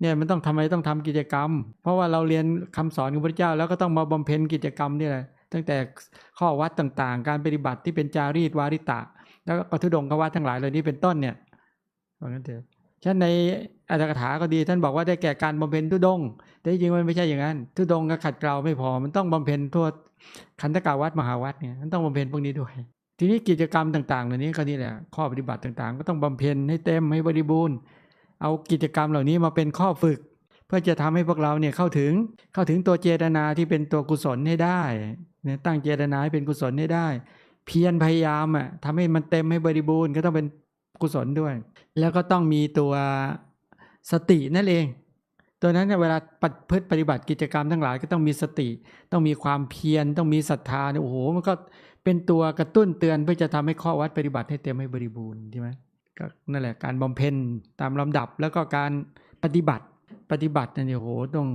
เนี่ยมันต้องทำไมต้องทำกิจกรรม เพราะว่าเราเรียนคำสอนของพระเจ้า แล้วก็ต้องมาบำเพ็ญกิจกรรมนี่แหละตั้งแต่ข้อวัดต่างๆ การปฏิบัติที่เป็นจารีตวาริตะ แล้วก็ทุดงควัดทั้งหลายเหล่านี้เป็นต้นเนี่ยว่างั้นเถอะฉะนั้นในอัตถกถาก็ดี ท่านบอกว่าได้แก่การบำเพ็ญทุดง แต่จริงๆมันไม่ใช่อย่างนั้น ทุดงก็ขัดเกลาไม่พอ มันต้องบำเพ็ญทั่วขันธกาวัดมหาวัดเนี่ยมันต้องบำเพ็ญพวกนี้ด้วย ทีนี้กิจกรรมต่างๆเหล่านี้ก็นี่แหละข้อปฏิบัติต่างๆ ก็ต้องบำเพ็ญให้เต็มให้บริบูรณ์ เอากิจกรรมเหล่านี้มาเป็นข้อฝึก เพื่อจะทำให้พวกเราเนี่ยเข้าถึงเข้าถึงตัวเจตนาที่เป็นตัวกุศลให้ได้เนี่ยตั้งเจตนาให้เป็นกุศลให้ได้ เพียรพยายามอะทำให้มันเต็มให้บริบูรณ์ก็ต้องเป็นกุศลด้วย แล้วก็ต้องมีตัวสตินั่นเอง ตัวนั้นเนี่ยเวลาปฏิพฤติปฏิบัติกิจกรรมทั้งหลายก็ต้องมีสติ ต้องมีความเพียรต้องมีศรัทธาเนี่ยโอ้โหมันก็เป็นตัวกระตุ้นเตือนเพื่อจะทำให้ข้อวัดปฏิบัติให้เต็มให้บริบูรณ์ใช่ไหม ก็นั่นแหละการบำเพ็ญตามลำดับแล้วก็การปฏิบัติปฏิบัติเนี่ยโหต้อง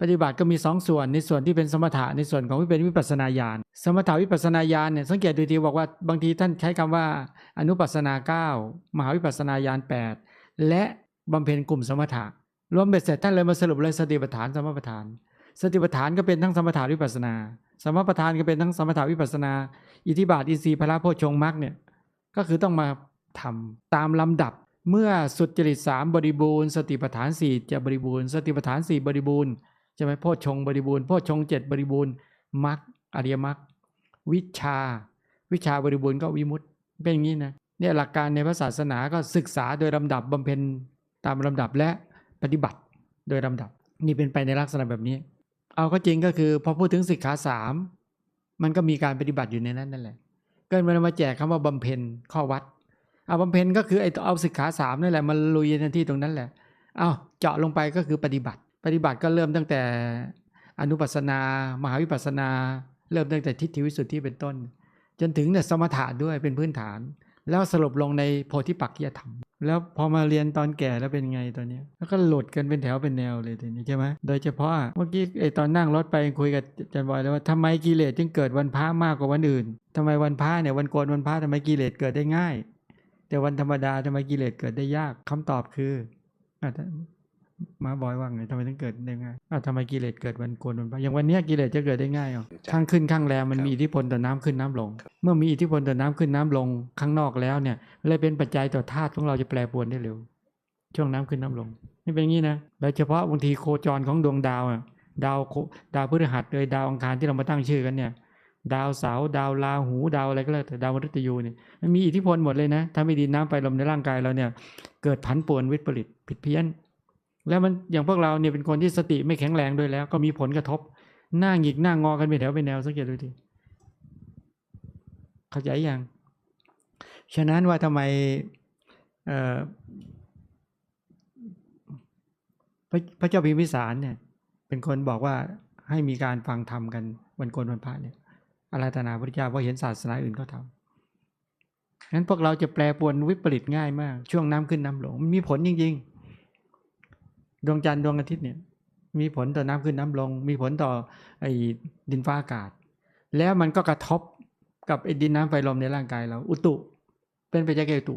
ปฏิบัติก็มีสองส่วนในส่วนที่เป็นสมถะในส่วนของที่เป็นวิปัสนาญาณสมถะวิปัสนาญาณเนี่ยสังเกตดูทีบอกว่าบางทีท่านใช้คำว่าอนุปัสนาเก้ามหาวิปัสนาญาณแปดและบำเพ็ญกลุ่มสมถะรวมเบ็ดเสร็จท่านเลยมาสรุปเลยสติปัฏฐานสมปัฏฐาน สติปัฏฐานก็เป็นทั้งสมถาวิปัสนา สมปัฏฐานก็เป็นทั้งสมถาวิปัสสนา อิทธิบาทอินทรีย์พระโพชฌงค์มรรคเนี่ยก็คือต้องมา ทำตามลำดับเมื่อสุจริตสามบริบูรณ์สติปัฏฐานสี่จะบริบูรณ์สติปัฏฐานสี่บริบูรณ์ใช่ไหมโพชฌงบริบูรณ์โพชฌงเจ็ดบริบูรณ์มรรคอริยมรรควิชา วิชาบริบูรณ์ก็วิมุตติเป็นอย่างนี้นะเนี่ยหลักการในพระศาสนาก็ศึกษาโดยลำดับบำเพ็ญตามลำดับและปฏิบัติโดยลำดับ นี่เป็นไปในลักษณะแบบนี้ เอาก็จริงก็คือพอพูดถึงสิกขาสามมันก็มีการปฏิบัติอยู่ในนั้นนั่นแหละ เก็มันมาแจกคำว่าบำเพ็ญข้อวัด เอาบำเพ็ญก็คือไอ้เอาสิกขาสามนั่แหละมาลุยในที่ตรงนั้นแหละเอาเจาะลงไปก็คือปฏิบัติ ปฏิบัติก็เริ่มตั้งแต่อนุปัสนา มหาวิปัสนา เริ่มตั้งแต่ทิฏฐิวิสุทธิเป็นต้น จนถึงเนี่ยสมถะด้วยเป็นพื้นฐาน แล้วสรุปลงในโพธิปักขียธรรม แล้วพอมาเรียนตอนแก่แล้วเป็นไงตอนนี้แล้วก็หลุดกันเป็นแถวเป็นแนวเลยทีนี้ใช่ไหมโดยเฉพาะเมื่อกี้ไอตอนนั่งรถไปคุยกับจารย์บอยแล้วว่าทำไมกิเลสจึงเกิดวันพระมากกว่าวันอื่นทำไมวันพระเนี่ยวันโกนวันพระทำไมกิเลสเกิดได้ง่าย แต่วันธรรมดาทำไมกิเลสเกิดได้ยากคำตอบคืออาจจะมาบอยว่าไงทำไมถึงเกิดได้ง่ายอะทำไมกิเลสเกิดวันโกนวันพระอย่างวันเนี้ยกิเลสจะเกิดได้ง่ายอะข้างขึ้นข้างแรมมันมีอิทธิพลต่อน้ำขึ้นน้ำลง เมื่อมีอิทธิพลต่อน้ำขึ้นน้ำลงข้างนอกแล้วเนี่ยเลยเป็นปัจจัยต่อธาตุของเราจะแปรปรวนได้เร็ว ช่วงน้ำขึ้นน้ำลง นี่เป็นอย่างนี้นะโดยเฉพาะบางทีโคจรของดวงดาวอะดาวโคดาวพฤหัสเลยดาวอังคารที่เรามาตั้งชื่อกันเนี่ย ดาวเสาดาวราหูดาวอะไรก็แล้วแต่ดาวมฤตยูเนี่ยมันมีอิทธิพลหมดเลยนะ ถ้าไม่ดีน้ำไปลมในร่างกายเราเนี่ย เกิดผันป่วนวิปริตผิดเพี้ยน แล้วมันอย่างพวกเราเนี่ยเป็นคนที่สติไม่แข็งแรงด้วยแล้ว ก็มีผลกระทบ หน้าหงิกหน้างอกันเป็นแถวเป็นแนวสังเกตดูทีเข้าใจยังฉะนั้นว่าทำไมเออพระพระเจ้าพิมพิสารเนี่ยเป็นคนบอกว่าให้มีการฟังธรรมกันวันโกนวันพระเนี่ย อาราธนาพระเจ้าเพราะเห็นศาสนาอื่นเขาทำงั้นพวกเราจะแปลปวนวิปริตง่ายมาก ช่วงน้ำขึ้นน้ำลงมันมีผลจริง ๆ ดวงจันทร์ดวงอาทิตย์เนี่ย มีผลต่อน้ำขึ้นน้ำลง มีผลต่อไอ้ดินฟ้าอากาศ แล้วมันก็กระทบกับไอ้ดินน้ำไฟลมในร่างกายเรา อุตุ เป็นไปจากแก่อุตุ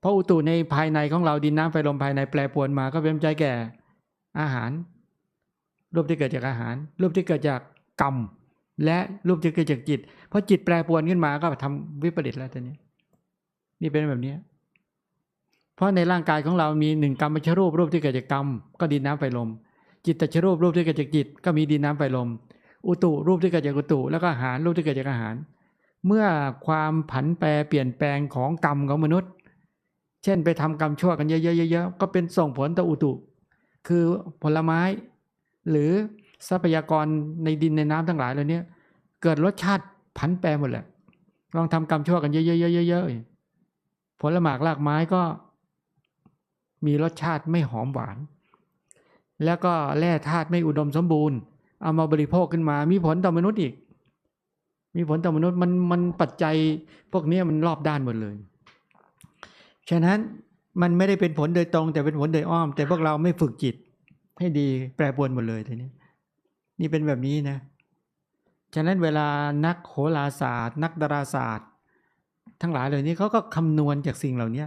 เพราะอุตุในภายในของเราดินน้ำไฟลมภายในแปรปวนมา ก็เป็นปัจจัยแก่อาหารรูปที่เกิดจากอาหารรูปที่เกิดจากกรรม และรูปที่เกิดจากจิตเพราะจิตแปรปรวนขึ้นมาก็ทำวิปริตแล้วตอนนี้ นี่เป็นแบบนี้ เพราะในร่างกายของเรามีหนึ่งกรรมชรูปรูปที่เกิดจากกรรม ก็ดินน้ำไฟลม จิตตชรูปรูปที่เกิดจากจิต ก็มีดินน้ำไฟลม อุตุรูปที่เกิดจากอุตุ แล้วก็อาหารรูปที่เกิดจากอาหาร เมื่อความผันแปรเปลี่ยนแปลงของกรรมของมนุษย์ เช่นไปทำกรรมชั่วกันเยอะๆๆก็เป็นส่งผลต่ออุตุ คือผลไม้ หรือ ทรัพยากรในดินในน้ำทั้งหลายเหล่านี้เกิดรสชาติผันแปรหมดแหละลองทำกรรมชั่วกันเยอะๆๆๆผลหมากรากไม้ก็ มีรสชาติไม่หอมหวาน แล้วก็แร่ธาตุไม่อุดมสมบูรณ์ เอามาบริโภคขึ้นมา มีผลต่อมนุษย์อีก มีผลต่อมนุษย์มันมันปัจจัยพวกนี้มันรอบด้านหมดเลย ฉะนั้นมันไม่ได้เป็นผลโดยตรง แต่เป็นผลโดยอ้อม แต่พวกเราไม่ฝึกจิตให้ดีแปรปรวนหมดเลยทีนี้ นี่เป็นแบบนี้นะฉะนั้นเวลานักโหราศาสตร์ นักดาราศาสตร์ ทั้งหลายเหล่านี้เขาก็คำนวณจากสิ่งเหล่านี้